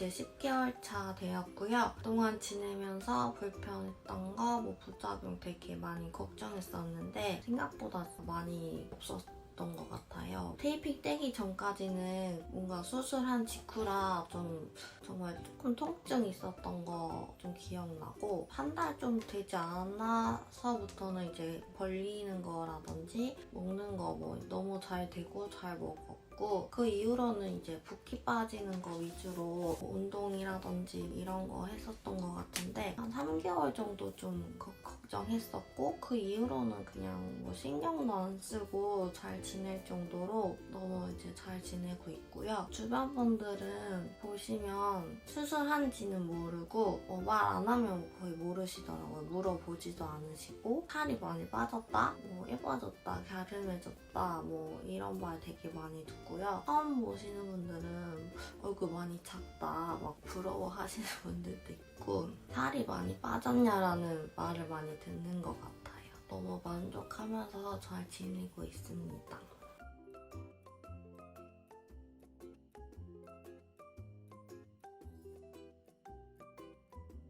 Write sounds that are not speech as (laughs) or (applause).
이제 10개월 차 되었고요. 그동안 지내면서 불편했던 거, 뭐 부작용 되게 많이 걱정했었는데 생각보다 많이 없었어요. 던것 같아요. 테이핑 떼기 전까지는 뭔가 수술한 직후라 좀 정말 조금 통증이 있었던 거 좀 기억나고 한 달 좀 되지 않아서부터는 이제 벌리는 거라든지 먹는 거 뭐 너무 잘 되고 잘 먹었고 그 이후로는 이제 붓기 빠지는 거 위주로 운동이라든지 이런 거 했었던 것 같은데 한 3개월 정도 좀 거- 걱정 했었고 그 이후로는 그냥 뭐 신경도 안 쓰고 잘 지낼 정도로 너무 이제 잘 지내고 있고요. 주변 분들은 보시면 수술한지는 모르고 어, 말안 하면 거의 모르시더라고요. 물어보지도 않으시고 살이 많이 빠졌다, 뭐 예뻐졌다, 갸름해졌다, 뭐 이런 말 되게 많이 듣고요. 처음 보시는 분들은 얼굴 많이 작다, 막 부러워하시는 (laughs) 분들도 있고 살이 많이 빠졌냐라는 말을 많이 듣는 것 같아요. 너무 만족하면서 잘 지내고 있습니다.